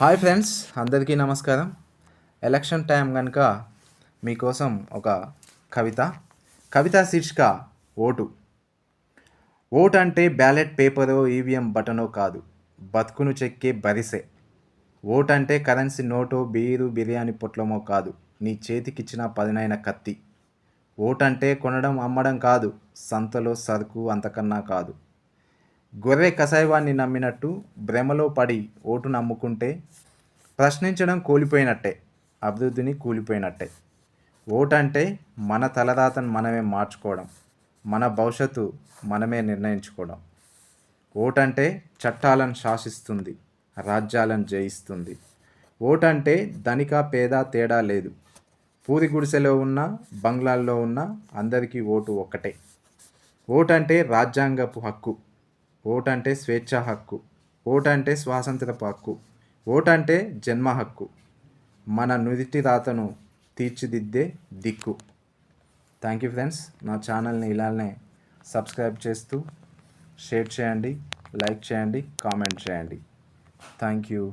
Hi friends అందరికీ నమస్కారం. Election time కనుక మీకోసం ఒక కవిత. కవిత శీర్షిక ఓటు. ఓటు అంటే బ్యాలెట్ పేపరో ఈవీఎం బటనో కాదు. బతుకును చెక్కే బరిసే. ఓటు అంటే కరెన్సీ నోటో బీరు బిర్యానీ పొట్లమో కాదు. నీ చేతికిచ్చిన పదినైన కత్తి. ఓటు అంటే కొనడం అమ్మడం కాదు. సంతలో సరుకు అంతకన్నా కాదు. గొర్రె కసాయవాన్ని నమ్మినట్టు భ్రమలో పడి ఓటు నమ్ముకుంటే ప్రశ్నించడం కూలిపోయినట్టే అభివృద్ధిని కూలిపోయినట్టే. ఓటు అంటే మన తలరాతను మనమే మార్చుకోవడం మన భవిష్యత్తు మనమే నిర్ణయించుకోవడం. ఓటు అంటే చట్టాలను శాసిస్తుంది రాజ్యాలను జయిస్తుంది. ఓటు అంటే ధనిక పేద తేడా లేదు. పూరి గుడిసెలో ఉన్న బంగ్లాల్లో ఉన్న అందరికీ ఓటు ఒక్కటే. ఓటంటే రాజ్యాంగపు హక్కు. ఓటు అంటే స్వేచ్ఛా హక్కు ఓటు అంటే స్వాతంత్రపు హక్కు ఓటు అంటే జన్మ హక్కు. మన నుదిటి రాతను తీర్చిదిద్దే దిక్కు. థ్యాంక్ యూ ఫ్రెండ్స్ నా ఛానల్ని ఇలానే సబ్స్క్రైబ్ చేస్తూ షేర్ చేయండి లైక్ చేయండి కామెంట్ చేయండి. Thank you